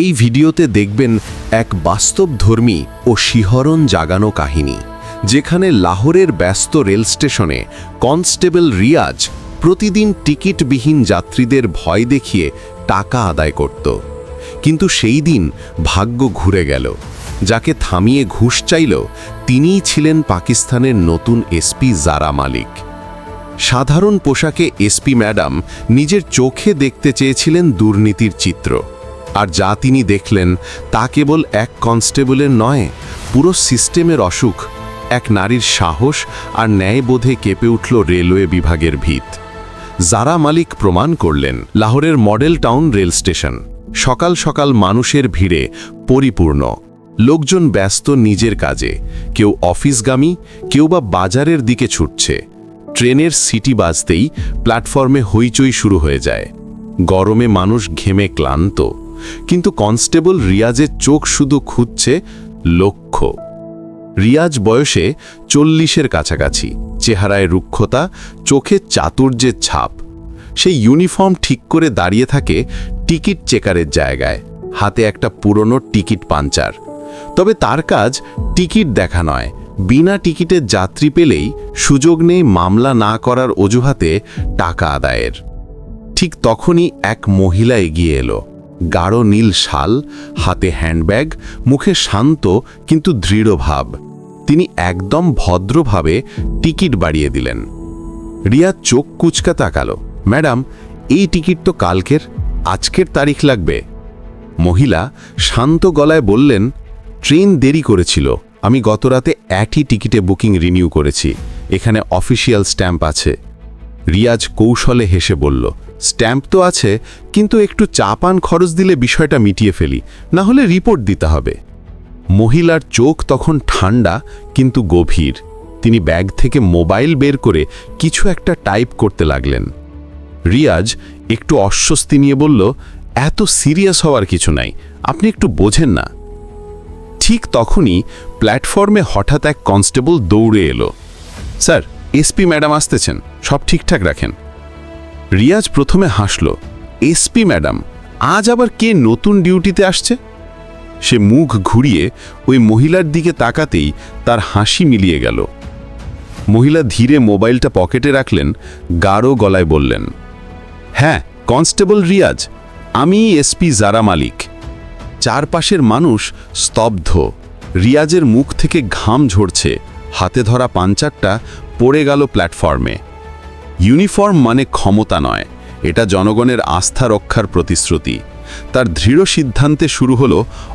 এই ভিডিওতে দেখবেন এক বাস্তবধর্মী ও শিহরণ জাগানো কাহিনী, যেখানে লাহোরের ব্যস্ত রেল স্টেশনে কনস্টেবল রিয়াজ প্রতিদিন টিকিটবিহীন যাত্রীদের ভয় দেখিয়ে টাকা আদায় করত। কিন্তু সেই দিন ভাগ্য ঘুরে গেল। যাকে থামিয়ে ঘুষ চাইল, তিনিই ছিলেন পাকিস্তানের নতুন এসপি জারা মালিক। সাধারণ পোশাকে এসপি ম্যাডাম নিজের চোখে দেখতে চেয়েছিলেন দুর্নীতির চিত্র। আর যা তিনি দেখলেন তা কেবল এক কনস্টেবলের নয়, পুরো সিস্টেমের অসুখ, এক নারীর সাহস আর ন্যায়বোধে কেঁপে উঠল রেলওয়ে বিভাগের ভিত। জারা মালিক প্রমাণ করলেন, লাহোরের মডেল টাউন রেল স্টেশন। সকাল সকাল মানুষের ভিড়ে পরিপূর্ণ। লোকজন ব্যস্ত নিজের কাজে, কেউ অফিসগামী, কেউ বা বাজারের দিকে ছুটছে। ট্রেনের সিটি বাজতেই প্ল্যাটফর্মে হইচই শুরু হয়ে যায়। গরমে মানুষ ঘেমে ক্লান্ত। কিন্তু কনস্টেবল রিয়াজের চোখ শুধু খুঁজছে লক্ষ্য। রিয়াজ বয়সে চল্লিশের কাছাকাছি, চেহারায় রুক্ষতা, চোখে চাতুর্যের ছাপ। সেই ইউনিফর্ম ঠিক করে দাঁড়িয়ে থাকে টিকিট চেকারের জায়গায়, হাতে একটা পুরনো টিকিট পাঞ্চার। তবে তার কাজ টিকিট দেখা নয়, বিনা টিকিটের যাত্রী পেলেই সুযোগ নেই মামলা না করার অজুহাতে টাকা আদায়ের। ঠিক তখনই এক মহিলা এগিয়ে এলো। গাঢ় নীল শাল, হাতে হ্যান্ডব্যাগ, মুখে শান্ত কিন্তু দৃঢ় ভাব। তিনি একদম ভদ্রভাবে টিকিট বাড়িয়ে দিলেন। রিয়া চোখ কুচকা তাকালো। ম্যাডাম, এই টিকিট তো কালকের, আজকের তারিখ লাগবে। মহিলা শান্ত গলায় বললেন, ট্রেন দেরি করেছিল। আমি গতরাতে একই টিকিটে বুকিং রিনিউ করেছি। এখানে অফিসিয়াল স্ট্যাম্প আছে। রিয়াজ কৌশলে হেসে বলল স্ট্যাম্প তো আছে, কিন্তু একটু চা পান খরচ দিলে বিষয়টা মিটিয়ে ফেলি, না হলে রিপোর্ট দিতে হবে। মহিলার চোখ তখন ঠান্ডা, কিন্তু গভীর। তিনি ব্যাগ থেকে মোবাইল বের করে কিছু একটা টাইপ করতে লাগলেন। রিয়াজ একটু অস্বস্তি নিয়ে বলল, এত সিরিয়াস হওয়ার কিছু নাই, আপনি একটু বোঝেন না। ঠিক তখনই প্ল্যাটফর্মে হঠাৎ এক কনস্টেবল দৌড়ে এলো। স্যার, এসপি ম্যাডাম আসতেছেন, সব ঠিকঠাক রাখেন। রিয়াজ প্রথমে হাসল এসপি ম্যাডাম, আজ আবার কে নতুন ডিউটিতে আসছে? সে মুখ ঘুরিয়ে ওই মহিলার দিকে তাকাতেই তার হাসি মিলিয়ে গেল। মহিলা ধীরে মোবাইলটা পকেটে রাখলেন, গাঢ় গলায় বললেন হ্যাঁ কনস্টেবল রিয়াজ, আমি এসপি জারা মালিক। চারপাশের মানুষ স্তব্ধ। রিয়াজের মুখ থেকে ঘাম ঝরছে। হাতে ধরা পাঞ্চারটা পড়ে গেল প্ল্যাটফর্মে। ইউনিফর্ম মানে ক্ষমতা নয়, এটা জনগণের আস্থা রক্ষার প্রতিশ্রুতি। তার দৃঢ় সিদ্ধান্তে শুরু হল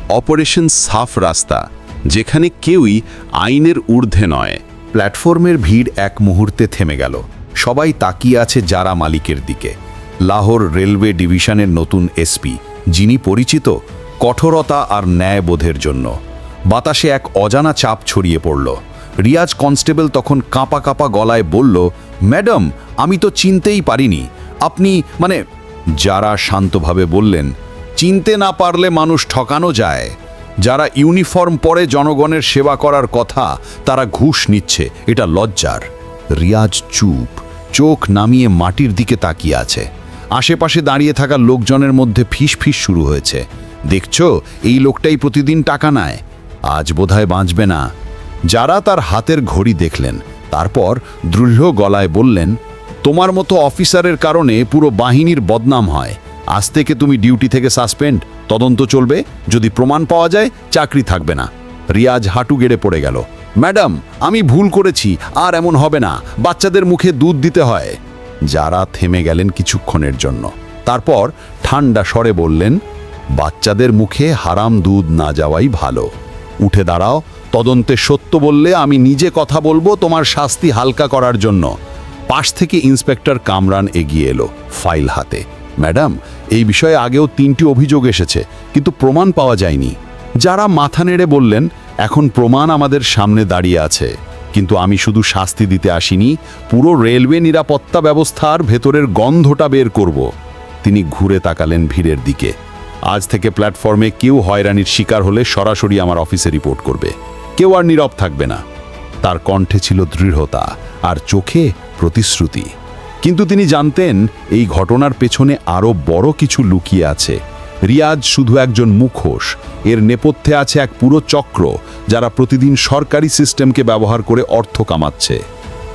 অপারেশন সাফ রাস্তা, যেখানে কেউই আইনের ঊর্ধ্বে নয়। প্ল্যাটফর্মের ভিড় এক মুহূর্তে থেমে গেল। সবাই তাকিয়ে আছে যারা মালিকের দিকে। লাহোর রেলওয়ে ডিভিশনের নতুন এসপি, যিনি পরিচিত, কঠোরতা আর ন্যায়বোধের জন্য। বাতাসে এক অজানা চাপ ছড়িয়ে পড়ল। রিয়াজ কনস্টেবল তখন কাঁপা কাঁপা গলায় বলল, ম্যাডাম, আমি তো চিনতেই পারিনি। আপনি মানে যারা শান্তভাবে বললেন, চিনতে না পারলে মানুষ ঠকানো যায়। যারা ইউনিফর্ম পরে জনগণের সেবা করার কথা, তারা ঘুষ নিচ্ছে, এটা লজ্জার। রিয়াজ চুপ, চোখ নামিয়ে মাটির দিকে তাকিয়ে আছে। আশেপাশে দাঁড়িয়ে থাকা লোকজনের মধ্যে ফিস শুরু হয়েছে। দেখছ, এই লোকটাই প্রতিদিন টাকা নেয়। আজ বোধহয় বাঁচবে না। যারা তার হাতের ঘড়ি দেখলেন। তারপর দৃঢ় গলায় বললেন, তোমার মতো অফিসারের কারণে পুরো বাহিনীর বদনাম হয়। আজ থেকে তুমি ডিউটি থেকে সাসপেন্ড। তদন্ত চলবে। যদি প্রমাণ পাওয়া যায়, চাকরি থাকবে না। রিয়াজ হাঁটু গেড়ে পড়ে গেল। ম্যাডাম, আমি ভুল করেছি। আর এমন হবে না। বাচ্চাদের মুখে দুধ দিতে হয়। যারা থেমে গেলেন কিছুক্ষণের জন্য। তারপর ঠান্ডা স্বরে বললেন, বাচ্চাদের মুখে হারাম দুধ না যাওয়াই ভালো। উঠে দাঁড়াও, তদন্তে সত্য বললে আমি নিজে কথা বলব তোমার শাস্তি হালকা করার জন্য। পাশ থেকে ইন্সপেক্টর কামরান এগিয়ে এলো ফাইল হাতে। ম্যাডাম, এই বিষয়ে আগেও তিনটি অভিযোগ এসেছে, কিন্তু প্রমাণ পাওয়া যায়নি। যারা মাথা নেড়ে বললেন, এখন প্রমাণ আমাদের সামনে দাঁড়িয়ে আছে। কিন্তু আমি শুধু শাস্তি দিতে আসিনি, পুরো রেলওয়ে নিরাপত্তা ব্যবস্থার ভেতরের গন্ধটা বের করব। তিনি ঘুরে তাকালেন ভিড়ের দিকে। আজ থেকে প্ল্যাটফর্মে কেউ হয়রানির শিকার হলে সরাসরি আমার অফিসে রিপোর্ট করবে। কেউ আর নীরব থাকবে না। তার কণ্ঠে ছিল দৃঢ়তা আর চোখে প্রতিশ্রুতি। কিন্তু তিনি জানতেন, এই ঘটনার পেছনে আরও বড় কিছু লুকিয়ে আছে। রিয়াজ শুধু একজন মুখোশ। এর নেপথ্যে আছে এক পুরো চক্র যারা প্রতিদিন সরকারি সিস্টেমকে ব্যবহার করে অর্থ কামাচ্ছে।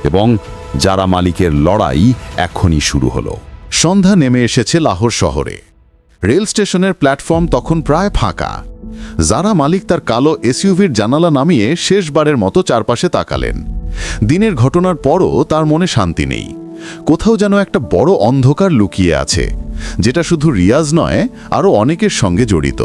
এবং যারা মালিকের লড়াই এখনই শুরু হলো। সন্ধ্যা নেমে এসেছে লাহোর শহরে। রেল স্টেশনের প্ল্যাটফর্ম তখন প্রায় ফাঁকা। যারা মালিক তার কালো এসইউভির জানালা নামিয়ে শেষবারের মতো চারপাশে তাকালেন। দিনের ঘটনার পরও তার মনে শান্তি নেই। কোথাও যেন একটা বড় অন্ধকার লুকিয়ে আছে, যেটা শুধু রিয়াজ নয়, আরও অনেকের সঙ্গে জড়িত।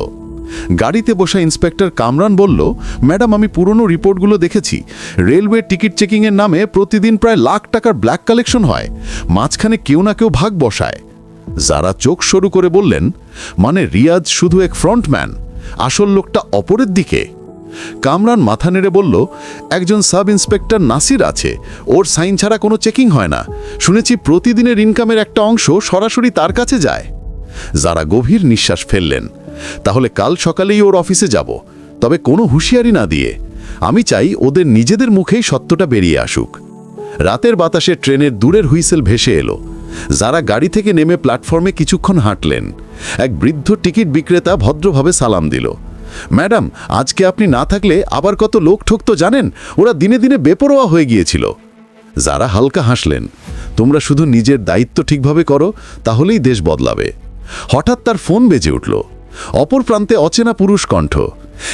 গাড়িতে বসা ইন্সপেক্টর কামরান বলল, ম্যাডাম, আমি পুরনো রিপোর্টগুলো দেখেছি। রেলওয়ে টিকিট চেকিংয়ের নামে প্রতিদিন প্রায় লাখ টাকার ব্ল্যাক কালেকশন হয়। মাঝখানে কেউ না কেউ ভাগ বসায়। যারা চোখ সরু করে বললেন মানে রিয়াজ শুধু এক ফ্রন্টম্যান, আসল লোকটা অপরের দিকে? কামরান মাথা নেড়ে বলল, একজন সাব ইন্সপেক্টর নাসির আছে, ওর সাইন ছাড়া কোনো চেকিং হয় না। শুনেছি প্রতিদিনের ইনকামের একটা অংশ সরাসরি তার কাছে যায়। যারা গভীর নিঃশ্বাস ফেললেন, তাহলে কাল সকালেই ওর অফিসে যাব, তবে কোনো হুঁশিয়ারি না দিয়ে। আমি চাই ওদের নিজেদের মুখেই সত্যটা বেরিয়ে আসুক। রাতের বাতাসে ট্রেনের দূরের হুইসেল ভেসে এলো। যারা গাড়ি থেকে নেমে প্ল্যাটফর্মে কিছুক্ষণ হাঁটলেন। এক বৃদ্ধ টিকিট বিক্রেতা ভদ্রভাবে সালাম দিল। ম্যাডাম, আজকে আপনি না থাকলে আবার কত লোক ঠকতো জানেন? ওরা দিনে দিনে বেপরোয়া হয়ে গিয়েছিল। যারা হালকা হাসলেন, তোমরা শুধু নিজের দায়িত্ব ঠিকভাবে করো, তাহলেই দেশ বদলাবে। হঠাৎ তার ফোন বেজে উঠল। অপর প্রান্তে অচেনা পুরুষ কণ্ঠ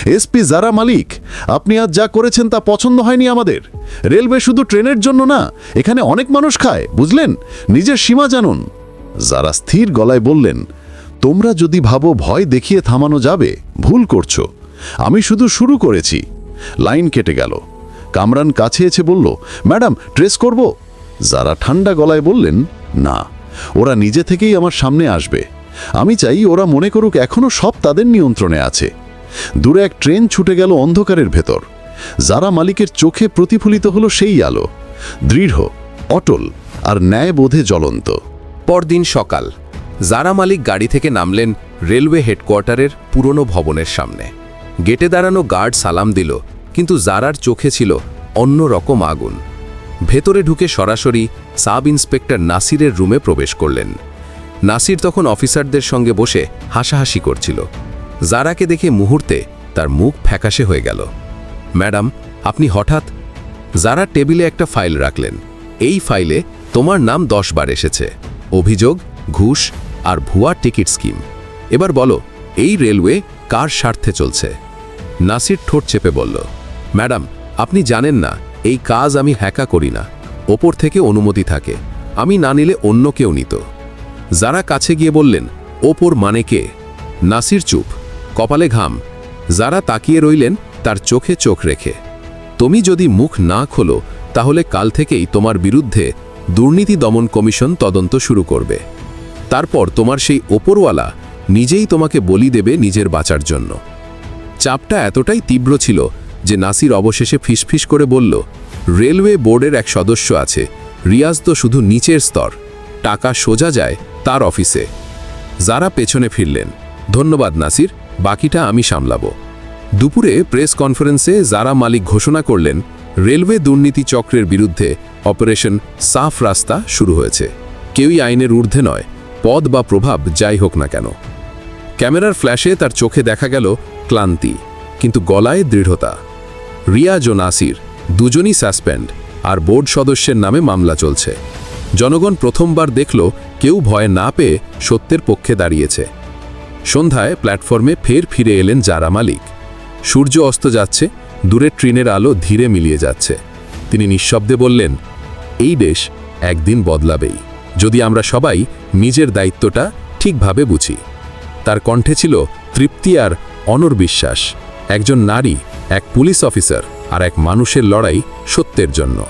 এসপি জারা মালিক, আপনি আজ যা করেছেন তা পছন্দ হয়নি আমাদের। রেলওয়ে শুধু ট্রেনের জন্য না, এখানে অনেক মানুষ খায়, বুঝলেন? নিজের সীমা জানুন। যারা স্থির গলায় বললেন, তোমরা যদি ভাবো ভয় দেখিয়ে থামানো যাবে, ভুল করছ। আমি শুধু শুরু করেছি। লাইন কেটে গেল। কামরান কাছে এসে বলল, ম্যাডাম ট্রেস করব? যারা ঠান্ডা গলায় বললেন, না, ওরা নিজে থেকেই আমার সামনে আসবে। আমি চাই ওরা মনে করুক এখনও সব তাদের নিয়ন্ত্রণে আছে। দূরে এক ট্রেন ছুটে গেল অন্ধকারের ভেতর। যারা মালিকের চোখে প্রতিফলিত হলো সেই আলো। দৃঢ়, অটল আর ন্যায়বোধে জ্বলন্ত। পরদিন সকাল জারা মালিক গাড়ি থেকে নামলেন রেলওয়ে হেডকোয়ার্টারের পুরনো ভবনের সামনে। গেটে দাঁড়ানো গার্ড সালাম দিল, কিন্তু জারার চোখে ছিল অন্য রকম আগুন। ভেতরে ঢুকে সরাসরি সাব ইন্সপেক্টর নাসিরের রুমে প্রবেশ করলেন। নাসির তখন অফিসারদের সঙ্গে বসে হাসাহাসি করছিল। জারাকে দেখে মুহূর্তে তার মুখ ফ্যাকাশে হয়ে গেল। ম্যাডাম, আপনি হঠাৎ যারা টেবিলে একটা ফাইল রাখলেন। এই ফাইলে তোমার নাম দশ বার এসেছে। অভিযোগ, ঘুষ আর ভুয়া টিকিট স্কিম। এবার বলো, এই রেলওয়ে কার স্বার্থে চলছে? নাসির ঠোঁট চেপে বলল, ম্যাডাম, আপনি জানেন না, এই কাজ আমি হ্যাকা করি না। ওপর থেকে অনুমতি থাকে। আমি না নিলে অন্য কেউ নিত। যারা কাছে গিয়ে বললেন, ওপর মানে কে? নাসির চুপ। কপালে ঘাম। যারা তাকিয়ে রইলেন, তার চোখে চোখ রেখে। তুমি যদি মুখ না খোলো, তাহলে কাল থেকেই তোমার বিরুদ্ধে দুর্নীতি দমন কমিশন তদন্ত শুরু করবে। তারপর তোমার সেই ওপরওয়ালা নিজেই তোমাকে বলি দেবে নিজের বাঁচার জন্য। চাপটা এতটাই তীব্র ছিল যে নাসির অবশেষে ফিসফিস করে বলল, রেলওয়ে বোর্ডের এক সদস্য আছে। রিয়াজ তো শুধু নিচের স্তর। টাকা সোজা যায় তার অফিসে। যারা পেছনে ফিরলেন। ধন্যবাদ, নাসির। বাকিটা আমি সামলাব। দুপুরে প্রেস কনফারেন্সে জারা মালিক ঘোষণা করলেন, রেলওয়ে দুর্নীতি চক্রের বিরুদ্ধে অপারেশন সাফ রাস্তা শুরু হয়েছে। কেউই আইনের ঊর্ধ্বে নয়, পদ বা প্রভাব যাই হোক না কেন। ক্যামেরার ফ্ল্যাশে তার চোখে দেখা গেল ক্লান্তি, কিন্তু গলায় দৃঢ়তা। রিয়াজ ও নাসির, দুজনই সাসপেন্ড, আর বোর্ড সদস্যের নামে মামলা চলছে। জনগণ প্রথমবার দেখল, কেউ ভয় না পেয়ে সত্যের পক্ষে দাঁড়িয়েছে। সন্ধ্যায় প্ল্যাটফর্মে ফের ফিরে এলেন জারা মালিক। সূর্য অস্ত যাচ্ছে, দূরে ট্রেনের আলো ধীরে মিলিয়ে যাচ্ছে। তিনি নিঃশব্দে বললেন, এই দেশ একদিন বদলাবেই। যদি আমরা সবাই নিজের দায়িত্বটা ঠিকভাবে বুঝি। তার কণ্ঠে ছিল তৃপ্তি আর অনর বিশ্বাস। একজন নারী, এক পুলিশ অফিসার আর এক মানুষের লড়াই সত্যের জন্য।